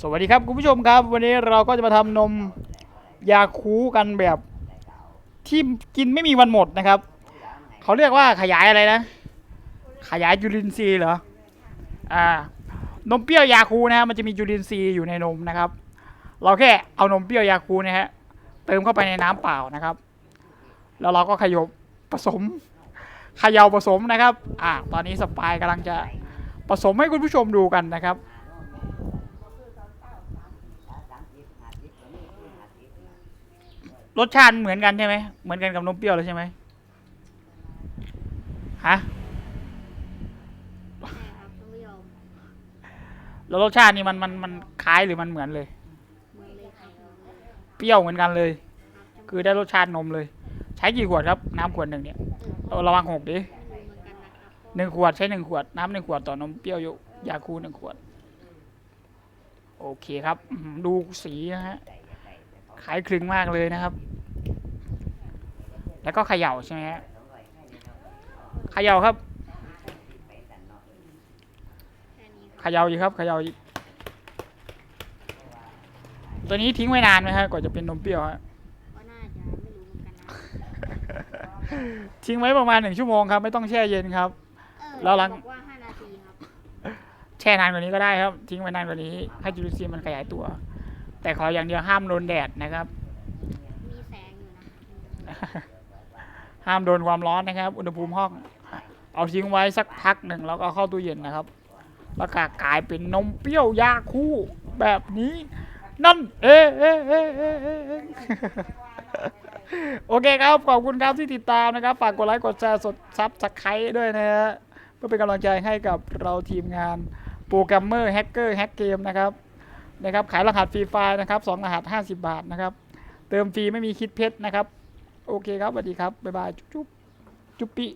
สวัสดีครับคุณผู้ชมครับ วันนี้เราก็จะมาทำนมยาคูกันแบบที่กินไม่มีวันหมดนะครับ เขาเรียกว่าขยายอะไรนะ ขยายจุลินทรีย์เหรออ่านมเปรี้ยวยาคูนะฮะมันจะมีจุลินทรีย์อยู่ในนมนะครับ เราแค่เอานมเปรี้ยวยาคูนะฮะเติมเข้าไปในน้ำเปล่านะครับ แล้วเราก็ขยบผสมขยาผสมนะครับ อ่าตอนนี้สปายกำลังจะผสมให้คุณผู้ชมดูกันนะครับ รสชาติเหมือนกันใช่ไหมเหมือนกันกับนมเปรี้ยวเลยใช่ไหมฮะใช่ครับท่านผู้ชมแล้วรสชาตินี่มันมันมันคล้ายหรือมันเหมือนเลย เหมือนเลยครับเปรี้ยวเหมือนกันเลยครับท่านคือได้รสชาตินมเลย ใช้กี่ขวดครับ น้ำขวดหนึ่งเนี่ยเอาระวังหกดิผู้เหมือนกันนะครับหนึ่งขวดใช้หนึ่งขวดน้ำหนึ่งขวดต่อนมเปรี้ยวยยาคูหนึ่งขวด โอเคครับอื้อหือดูสีนะฮะ ขายคลึงมากเลยนะครับ แล้วก็เขย่าใช่ไหมฮะเขย่าครับแค่นี้เขย่าอีกครับเขย่าอีกตัวนี้ทิ้งไว้นานไหมฮะกว่าจะเป็นนมเปรี้ยวฮะก็น่าจะไม่รู้เหมือนกันนะทิ้งไว้ประมาณหนึ่งชั่วโมงครับ ไม่ต้องแช่เย็นครับเออแล้วหลังบอกว่าห้านาทีครับแช่นานกว่านี้ก็ได้ครับ ทิ้งไว้นานกว่านี้ ให้จุลินทรีย์มันขยายตัว แต่ขออย่างเดียวห้ามโดนแดดนะครับ มีแสงอยู่นะห้ามโดนความร้อนนะครับ อุณหภูมิห้อง เอาทิ้งไว้สักพักหนึ่งแล้วก็เอาเข้าตู้เย็นนะครับแล้วก็กลายเป็นนมเปรี้ยวยาคู่แบบนี้ นั่น เอะเอะเอะเอะเอะเอะโอเคครับ ขอบคุณครับที่ติดตามนะครับ ฝากกดไลค์ กดแชร์สดซับสไครต์ด้วยนะฮะเพื่อเป็นกำลังใจให้กับเราทีมงานโปรแกรมเมอร์แฮกเกอร์แฮกเกมนะครับ นะครับขายรหัสฟรีไฟล์นะครับสองรหัส 50 บาทนะครับ เติมฟรีไม่มีคิดเพชรนะครับ โอเคครับสวัสดีครับ บ๊ายบาย จุ๊บจุ๊บจุ๊บปิ